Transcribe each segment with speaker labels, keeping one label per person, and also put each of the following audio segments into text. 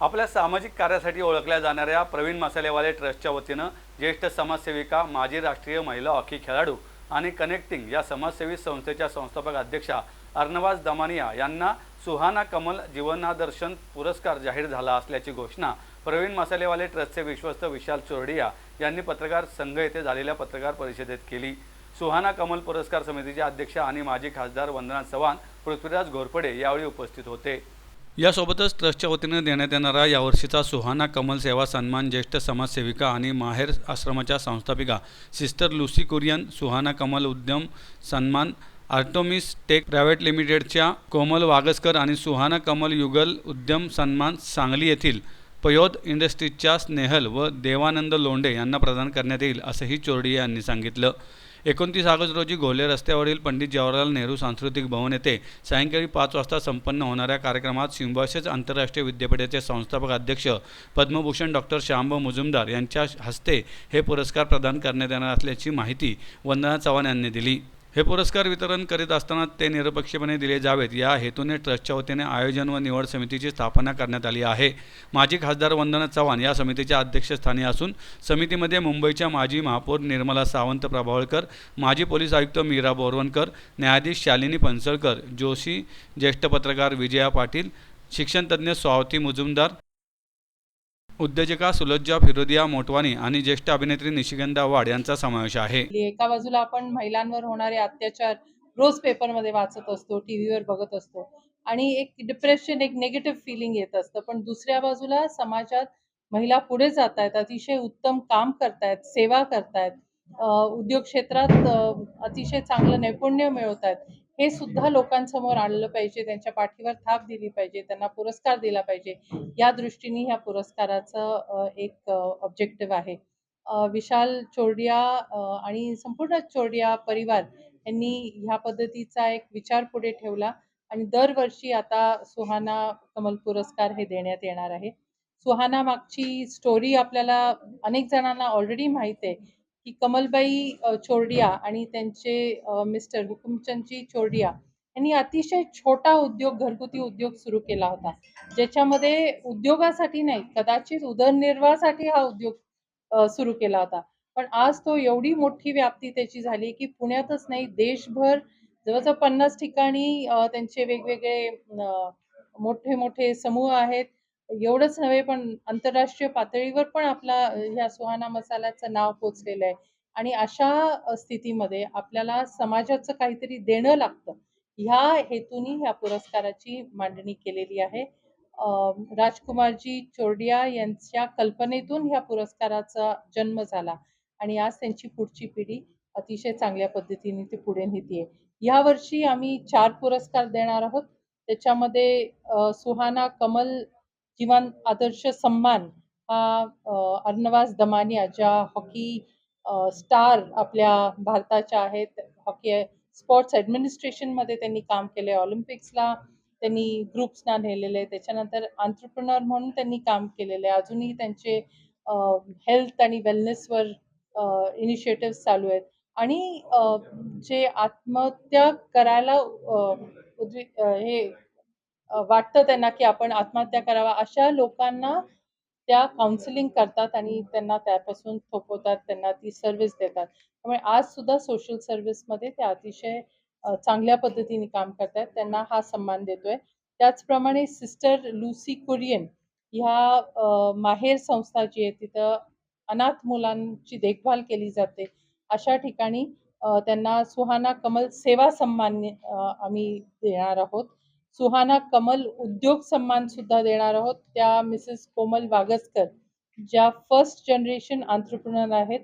Speaker 1: आपल्या सामाजिक कार्यासाठी ओळखल्या जाणाऱ्या प्रवीण मसालेवाले ट्रस्टच्या वतीनं ज्येष्ठ समाजसेविका माजी राष्ट्रीय महिला हॉकी खेळाडू आणि कनेक्टिंग या समाजसेवी संस्थेच्या संस्थापक अध्यक्षा अर्नवाज दमानिया यांना सुहाना कमल जीवनादर्शन पुरस्कार जाहीर झाला असल्याची घोषणा प्रवीण मसालेवाले ट्रस्टचे विश्वस्त विशाल चोरडिया यांनी पत्रकार संघ येथे झालेल्या पत्रकार परिषदेत केली. सुहाना कमल पुरस्कार समितीचे अध्यक्ष आणि माजी खासदार वंदना चव्हाण पृथ्वीराज घोरपडे यावेळी उपस्थित होते. यासोबतच ट्रस्टच्या वतीने देण्यात येणारा यावर्षीचा सुहाना कमल सेवा सन्मान ज्येष्ठ समाजसेविका आणि माहेर आश्रमाच्या संस्थापिका सिस्टर लुसी कुरियन सुहाना कमल उद्यम सन्मान आर्टोमिस टेक प्रायव्हेट लिमिटेडच्या कोमल वागसकर आणि सुहाना कमल युगल उद्यम सन्मान सांगली येथील पयोद इंडस्ट्रीजच्या स्नेहल व देवानंद लोंडे यांना प्रदान करण्यात येईल असंही चोरडिया यांनी सांगितलं. एकोणतीस ऑगस्ट रोजी घोले रस्त्यावरील पंडित जवाहरलाल नेहरू सांस्कृतिक भवन येथे सायंकाळी पाच वाजता संपन्न होणाऱ्या कार्यक्रमात सिम्बॉयसिस आंतरराष्ट्रीय विद्यापीठाचे संस्थापक अध्यक्ष पद्मभूषण डॉक्टर श्यामभाऊ मुजुमदार यांच्या हस्ते हे पुरस्कार प्रदान करण्यात येणार असल्याची माहिती वंदना चव्हाण यांनी दिली. हे पुरस्कार वितरण करीत असताना ते निरपेक्षपणे दिले जावेत. या हेतूने ट्रस्टच्या वतीने आयोजन व निवड समितीची स्थापना करण्यात आली आहे. माजी खासदार वंदना चव्हाण या समितीच्या अध्यक्षस्थानी असून समितीमध्ये मुंबईच्या माजी महापौर निर्मला सावंत प्रभावळकर माजी पोलीस आयुक्त मीरा बोरवणकर न्यायाधीश शालिनी पंसळकर जोशी ज्येष्ठ पत्रकार विजया पाटील शिक्षणतज्ज्ञ स्वावती मुजुमदार उद्योजिका सुलज्जा फिरोदिया मोटवानी आणि ज्येष्ठ अभिनेत्री निशिगंधा वाड यांचा समावेश आहे.
Speaker 2: एका बाजूला आपण महिलांवर होणारे अत्याचार रोज पेपरमध्ये वाचत असतो टीव्हीवर बघत असतो आणि एक डिप्रेशन एक निगेटिव्ह फिलिंग येत असतं. पण दुसऱ्या बाजूला समाजात महिला पुढे जात आहेत अतिशय उत्तम काम करतायत सेवा करतायत उद्योग क्षेत्रात अतिशय चांगलं नैपुण्य मिळवत आहेत हे सुद्धा लोकांसमोर आणलं पाहिजे त्यांच्या पाठीवर थाप दिली पाहिजे त्यांना पुरस्कार दिला पाहिजे. या दृष्टीने ह्या पुरस्काराचं एक ऑब्जेक्टिव्ह आहे. विशाल चोरडिया आणि संपूर्ण चोरडिया परिवार यांनी ह्या पद्धतीचा एक विचार पुढे ठेवला आणि दरवर्षी आता सुहाना कमल पुरस्कार हे देण्यात येणार आहे. सुहाना मागची स्टोरी आपल्याला अनेक जणांना ऑलरेडी माहीत आहे. की कमलबाई चोरडिया आणि त्यांचे मिस्टर हुकुमचंदजी चोरडिया यांनी अतिशय छोटा उद्योग घरगुती उद्योग सुरू केला होता. ज्याच्यामध्ये उद्योगासाठी नाही कदाचित उदरनिर्वाहासाठी हा उद्योग सुरू केला होता. पण आज तो एवढी मोठी व्याप्ती त्याची झाली की पुण्यातच नाही देशभर जवळजवळ पन्नास ठिकाणी त्यांचे वेगवेगळे मोठे मोठे समूह आहेत. एवढंच नव्हे पण आंतरराष्ट्रीय पातळीवर पण आपला ह्या सुहाना मसाल्याचं नाव पोचलेलं आहे. आणि अशा स्थितीमध्ये आपल्याला समाजाचं काहीतरी देणं लागतं. ह्या हेतूनी ह्या पुरस्काराची मांडणी केलेली आहे. राजकुमारजी चोरडिया यांच्या कल्पनेतून ह्या पुरस्काराचा जन्म झाला. आणि आज त्यांची पुढची पिढी अतिशय चांगल्या पद्धतीने ते पुढे नेतीये. यावर्षी आम्ही चार पुरस्कार देणार आहोत. त्याच्यामध्ये सुहाना कमल जीवन आदर्श सन्मान हा अर्नवास अर्नवाज दमानिया ज्या हॉकी स्टार आपल्या भारताच्या आहेत हॉकी स्पोर्ट्स ॲडमिनिस्ट्रेशनमध्ये त्यांनी काम केले ऑलिम्पिक्सला त्यांनी ग्रुप्सना नेलेले त्याच्यानंतर आंतरप्रनर म्हणून त्यांनी काम केलेले अजूनही त्यांचे हेल्थ आणि वेलनेसवर इनिशिएटिव्ह चालू आहेत. आणि जे आत्महत्या करायला उद्वि- हे वाटतं त्यांना की आपण आत्महत्या करावा अशा लोकांना त्या काउन्सिलिंग करतात आणि त्यांना त्यापासून थोपवतात त्यांना ती सर्व्हिस देतात. त्यामुळे आज सुद्धा सोशल सर्व्हिसमध्ये त्या अतिशय चांगल्या पद्धतीने काम करतात त्यांना हा सन्मान देतोय. त्याचप्रमाणे सिस्टर लुसी कुरियन ह्या माहेर संस्था जी आहे तिथं अनाथ मुलांची देखभाल केली जाते. अशा ठिकाणी त्यांना सुहाना कमल सेवा सन्मान आम्ही देणार आहोत. सुहाना कमल उद्योग सन्मान सुद्धा देणार आहोत. त्या मिसेस कोमल वागसकर ज्या फर्स्ट जनरेशन आंतरप्रिनर आहेत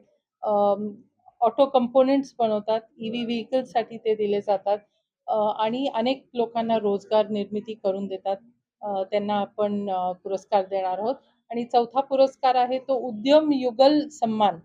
Speaker 2: ऑटो कंपोनेंट्स बनवतात ई व्ही व्हेकल्ससाठी ते दिले जातात आणि अनेक लोकांना रोजगार निर्मिती करून देतात. त्यांना आपण पुरस्कार देणार आहोत. आणि चौथा पुरस्कार आहे तो उद्यम युगल सन्मान.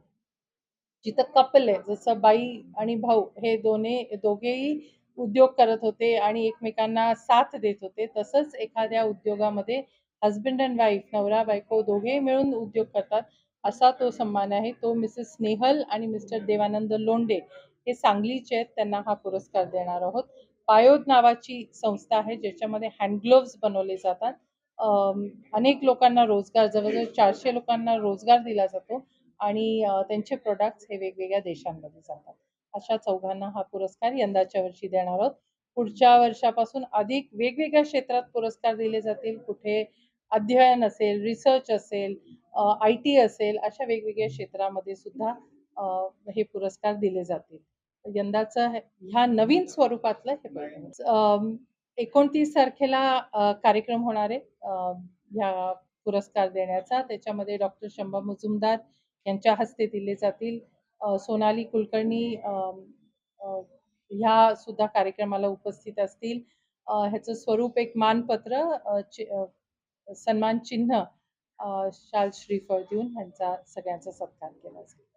Speaker 2: जिथं कपल आहे जसं बाई आणि भाऊ हे दोन्ही दोघेही उद्योग करत होते आणि एकमेकांना साथ देत होते. तसंच एखाद्या उद्योगामध्ये हजबंड अँड वाईफ नवरा बायको दोघे मिळून उद्योग करतात असा तो सन्मान आहे. तो मिसेस स्नेहल आणि मिस्टर देवानंद लोंडे हे सांगलीचे आहेत. त्यांना हा पुरस्कार देणार आहोत. पायोद नावाची संस्था आहे ज्याच्यामध्ये हँडग्लोव्स बनवले जातात. अनेक लोकांना रोजगार जवळजवळ चारशे लोकांना रोजगार दिला जातो आणि त्यांचे प्रोडक्ट्स हे वेगवेगळ्या देशांमध्ये जातात. अशा चौघांना हा पुरस्कार यंदाच्या वर्षी देणार आहोत. पुढच्या वर्षापासून अधिक वेगवेगळ्या क्षेत्रात पुरस्कार दिले जातील. कुठे अध्ययन असेल रिसर्च असेल आय टी असेल अशा वेगवेगळ्या क्षेत्रामध्ये सुद्धा हे पुरस्कार दिले जातील. यंदाचं ह्या नवीन स्वरूपातलं हे एकोणतीस तारखेला कार्यक्रम होणार आहे. ह्या पुरस्कार देण्याचा. त्याच्यामध्ये डॉक्टर शंभा मुजुमदार यांच्या हस्ते दिले जातील. सोनाली कुलकर्णी ह्या सुद्धा कार्यक्रमाला उपस्थित असतील. ह्याचं स्वरूप एक मानपत्र सन्मान चिन्ह शाल श्रीफळ देऊन ह्यांचा सगळ्यांचा सत्कार केला जाईल.